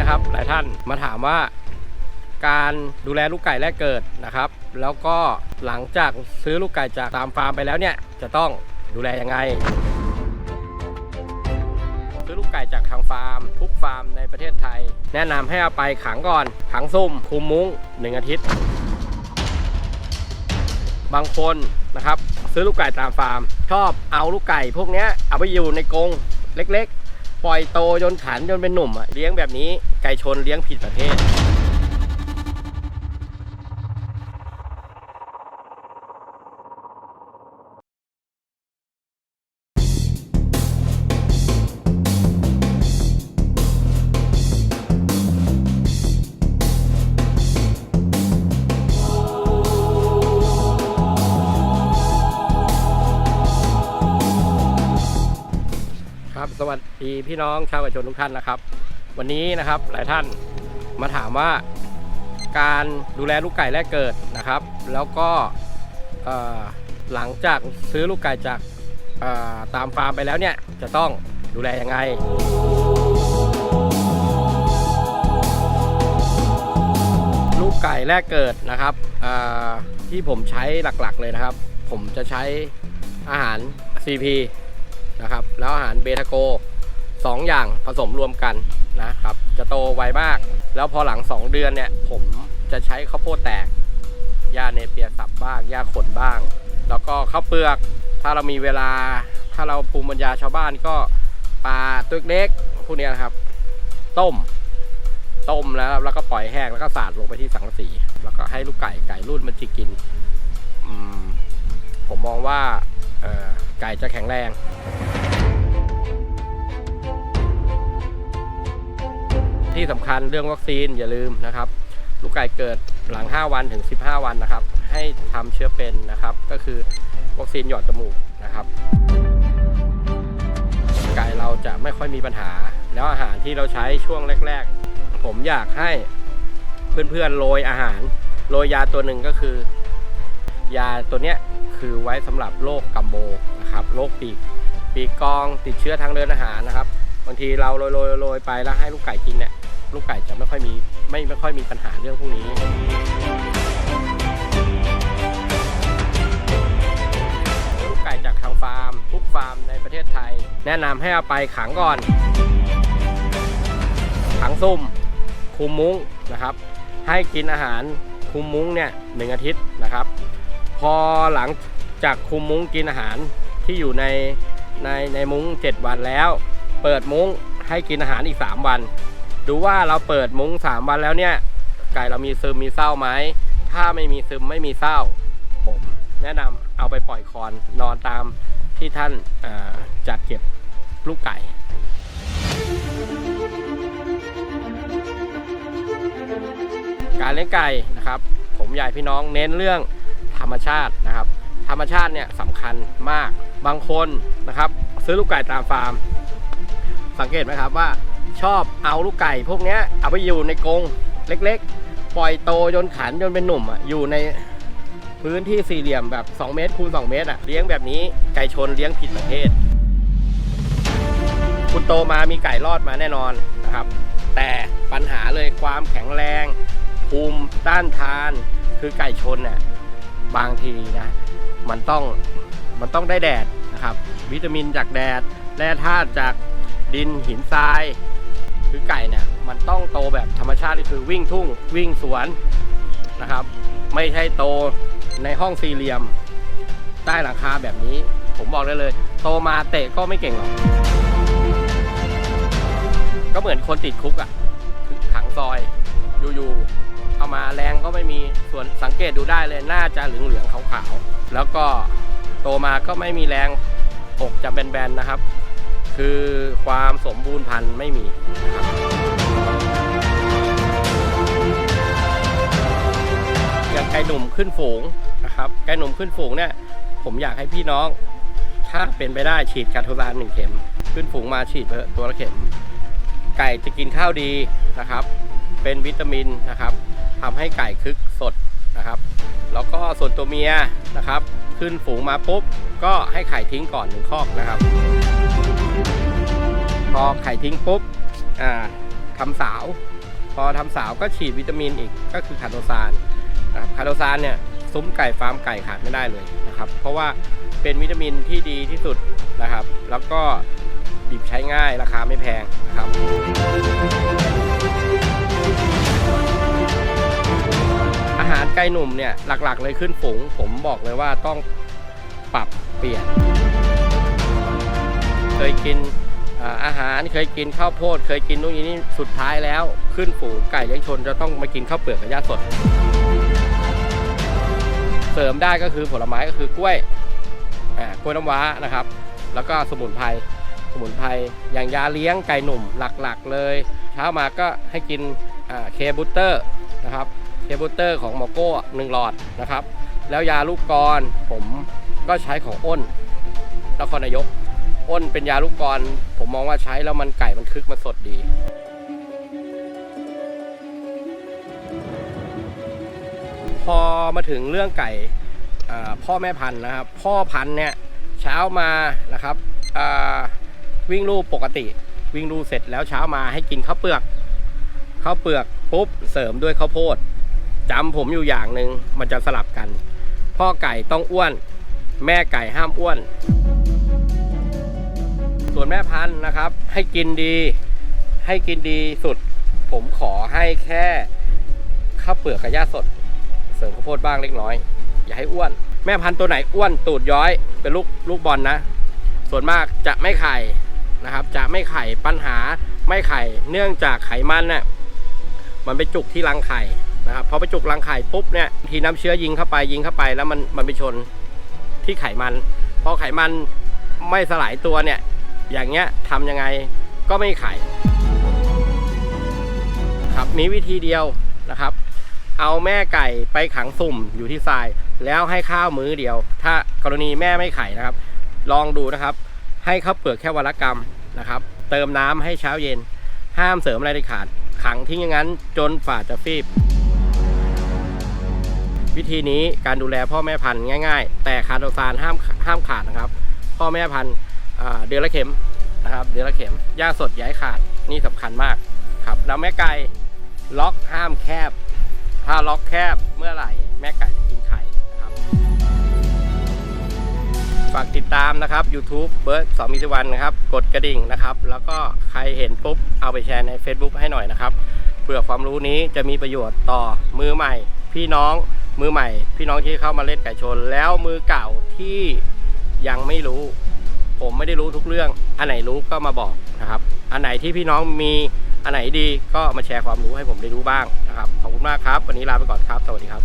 นะครับ หลายท่านมาถามว่า การดูแลลูกไก่แรกเกิดนะครับ แล้วก็หลังจากซื้อลูกไก่จากตามฟาร์มไปแล้วเนี่ย จะต้องดูแลยังไงซื้อลูกไก่จากทางฟาร์ม ทุกฟาร์มในประเทศไทย แนะนำให้เอาไปขังก่อน ขังซุ่มคุมมุ้ง1อาทิตย์ บางคนนะครับ ซื้อลูกไก่ตามฟาร์ม ชอบเอาลูกไก่พวกนี้เอาไปอยู่ในกรงเล็กๆ ปล่อยโตจนขันจนเป็นหนุ่มอะเลี้ยงแบบนี้ไก่ชนเลี้ยงผิดประเภท วัสดีพี่น้องชาวประชาชนทุกท่านนะครับ วันนี้นะครับหลายท่านมาถามว่าการดูแลลูกไก่แรกเกิดนะครับ แล้วก็หลังจากซื้อลูกไก่จากตามฟาร์มไปแล้วเนี่ยจะต้องดูแลยังไงลูกไก่แรกเกิดนะครับที่ผมใช้หลักๆเลยนะครับ ผมจะใช้อาหาร CP นะครับ แล้วอาหารเบทาโก 2 อย่างผสมรวมกันนะครับ จะโตไวมาก แล้วพอหลัง 2 เดือนเนี่ย ผมจะใช้ข้าวโพดแตกหญ้าเนเปียสับบ้างหญ้าขนบ้าง แล้วก็ข้าวเปลือก ถ้าเรามีเวลา ถ้าเราภูมิปัญญาชาวบ้านก็ปลาตัวเล็กพวกนี้นะครับ ต้ม ต้มแล้วแล้วก็ปล่อยแห้งแล้วก็สาดลงไปที่สังกะสีแล้วก็ให้ลูกไก่ไก่รุ่นมันจิกินมผมมองว่าไก่จะแข็งแรง ที่สำคัญเรื่องวัคซีนอย่าลืมนะครับ ลูกไก่เกิดหลัง 5 วันถึง 15 วันนะครับ ให้ทำเชื้อเป็นนะครับ ก็คือวัคซีนหยอดจมูกนะครับไก่เราจะไม่ค่อยมีปัญหา แล้วอาหารที่เราใช้ช่วงแรก ๆ ผมอยากให้เพื่อนๆโรยอาหารโรยยาตัวหนึ่งก็คือ ยาตัวเนี้ยคือไว้สำหรับโรคกัมโบนะครับโรคปีกปีกกองติดเชื้อทางเดินอาหารนะครับบางทีเราโรยโรยโรยไปแล้วให้ลูกไก่กินเนี่ย ลูกไก่จะไม่ค่อยมีไม่ไม่ค่อยมีปัญหาเรื่องพวกนี้ลูกไก่จากทางฟาร์ม ทุกฟาร์มในประเทศไทย แนะนำให้เอาไปขังก่อน ขังซุ่มคุมมุ้งนะครับ ให้กินอาหารคุมมุ้งเนี่ยหนึ่งอาทิตย์นะครับ พอหลังจากคุมมุ้งกินอาหารที่อยู่ในในในมุ้ง 7 วันแล้ว เปิดมุ้งให้กินอาหารอีก 3 วัน ดูว่าเราเปิดมุ้ง3วันแล้วเนี่ย ไก่เรามีซึมมีเศร้าไหมถ้าไม่มีซึมไม่มีเศร้า ผมแนะนำเอาไปปล่อยคอนนอนตามที่ท่านจัดเก็บลูกไก่การเลี้ยงไก่นะครับ ผมยากให้พี่น้องเน้นเรื่องธรรมชาตินะครับ ธรรมชาติเนี่ยสำคัญมากบางคนนะครับ ซื้อลูกไก่ตามฟาร์ม สังเกตไหมครับว่า ชอบเอาลูกไก่พวกเนี้ยเอาไปอยู่ในกรงเล็กๆ ปล่อยโตจนขันจนเป็นหนุ่มอะอยู่ในพื้นที่สี่เหลี่ยมแบบ 2 เมตรคูณ2เมตรอะเลี้ยงแบบนี้ไก่ชนเลี้ยงผิดประเภทคุณโตมามีไก่รอดมาแน่นอนนะครับ แต่ปัญหาเลยความแข็งแรง ภูมิต้านทาน คือไก่ชนเนี่ยบางทีนะมันต้องมันต้องได้แดดนะครับ วิตามินจากแดดแร่ธาตุจากดินหินทราย คือไก่เนี่ยมันต้องโตแบบธรรมชาติก็คือวิ่งทุ่งวิ่งสวนนะครับ ไม่ใช่โตในห้องสี่เหลี่ยม ใต้หลังคาแบบนี้ ผมบอกได้เลย โตมาเตะก็ไม่เก่งหรอก ก็เหมือนคนติดคุกอะ่ะคือขังซอยอยู่ๆเอามาแรงก็ไม่มีส่วนสังเกตดูได้เลยน่าจะเหลืองๆขาวๆแล้วก็โตมาก็ไม่มีแรงอกจะแบนๆนะครับ คือความสมบูรณ์พันธุ์ไม่มีนะครับอย่างไก่หนุ่มขึ้นฝูงนะครับไก่หนุ่มขึ้นฝูงเนี่ยผมอยากให้พี่น้อง ถ้าเป็นไปได้ฉีดกาโทซานหนึ่งเข็ม ขึ้นฝูงมาฉีดเถอะตัวละเข็ม ไก่จะกินข้าวดีนะครับ เป็นวิตามินนะครับทำให้ไก่คึกสดนะครับ แล้วก็ส่วนตัวเมียนะครับ ขึ้นฝูงมาปุ๊บก็ให้ไข่ทิ้งก่อนหนึ่งคอกนะครับ พอไข่ทิ้งปุ๊บอ่าทำสาว พอทำสาวก็ฉีดวิตามินอีกก็คือคาโตซานนะครับคาโตซานเนี่ยซุ้มไก่ฟาร์มไก่ขาดไม่ได้เลยนะครับ เพราะว่าเป็นวิตามินที่ดีที่สุดนะครับ แล้วก็ดิบใช้ง่ายราคาไม่แพงนะครับอาหารไก่หนุ่มเนี่ยหลักๆเลยขึ้นฝูง ผมบอกเลยว่าต้องปรับเปลี่ยน ยกินอาหารเคยกินข้าวโพด เคยกินนู่นนี่สุดท้ายแล้ว ขึ้นฝูงไก่เลี้ยงชนจะต้องมากินข้าวเปลือกกับหญ้าสด เสริมได้ก็คือผลไม้ก็คือกล้วยกล้วยน้ำว้านะครับ แล้วก็สมุนไพรสมุนไพรอย่างยาเลี้ยงไก่หนุ่มหลักๆ เลยเช้ามาก็ให้กินเคบูเตอร์นะครับเคบูเตอร์ของมอโก้หนึ่งหลอดนะครับ แล้วยาลูกกรอนผมก็ใช้ของอ้นนครนายก อ้นเป็นยาลูกกร ผมมองว่าใช้แล้วมันไก่มันคึกมันสดดีพอมาถึงเรื่องไก่พ่อแม่พันธุ์นะครับ พ่อพันธุ์เนี่ยเช้ามานะครับวิ่งลูปกติ วิ่งลูเสร็จแล้วเช้ามาให้กินข้าวเปลือกข้าวเปลือกปุ๊บเสริมด้วยข้าวโพดจำผมอยู่อย่างหนึ่งมันจะสลับกัน พ่อไก่ต้องอ้วน แม่ไก่ห้ามอ้วน ส่วนแม่พันธุ์นะครับ ให้กินดี ให้กินดีสุด ผมขอให้แค่ข้าวเปลือกกับหญ้าสด เสริมข้าวโพดบ้างเล็กน้อย อย่าให้อ้วน แม่พันธุ์ตัวไหนอ้วนตูดย้อย เป็นลูกลูกบอลนะส่วนมากจะไม่ไข่นะครับ จะไม่ไข่ปัญหาไม่ไข่เนื่องจากไขมันเนี่ยมันไปจุกที่รังไข่นะครับพอไปจุกรังไข่ปุ๊บเนี่ยทีน้ำเชื้อยิงเข้าไปยิงเข้าไปแล้วมันมันไปชนที่ไขมัน พอไขมันไม่สลายตัวเนี่ย อย่างเงี้ยทำยังไงก็ไม่ไข่ครับมีวิธีเดียวนะครับ เอาแม่ไก่ไปขังสุ่มอยู่ที่ทราย แล้วให้ข้าวมื้อเดียว ถ้ากรณีแม่ไม่ไข่นะครับ ลองดูนะครับ ให้ข้าวเปลือกแค่วันละกรัมนะครับ เติมน้ำให้เช้าเย็น ห้ามเสริมอะไรเด็ดขาด ขังทิ้งอย่างนั้นจนฝ่าจะฟีบ วิธีนี้การดูแลพ่อแม่พันธุ์ง่าย ๆ แต่คาร์โดซานห้ามห้ามขาดนะครับ พ่อแม่พันธุ์ เดือนละเข็มนะครับเดือนละเข็มหญ้าสดย้ายขาดนี่สำคัญมากครับแล้วแม่ไก่ล็อกห้ามแคบ ถ้าล็อกแคบเมื่อไหร่ แม่ไก่จะกินไข่นะครับ ฝากติดตามนะครับ YouTube เบิร์ดสองมิวันนะครับ กดกระดิ่งนะครับ แล้วก็ใครเห็นปุ๊บ เอาไปแชร์ใน Facebook ให้หน่อยนะครับเพื่อความรู้นี้จะมีประโยชน์ต่อมือใหม่ พี่น้องมือใหม่ พี่น้องที่เข้ามาเล่นไก่ชน แล้วมือเก่าที่ยังไม่รู้ ผมไม่ได้รู้ทุกเรื่อง อันไหนรู้ก็มาบอกนะครับ อันไหนที่พี่น้องมีอันไหนดีก็มาแชร์ความรู้ให้ผมได้รู้บ้างนะครับ ขอบคุณมากครับ วันนี้ลาไปก่อนครับ สวัสดีครับ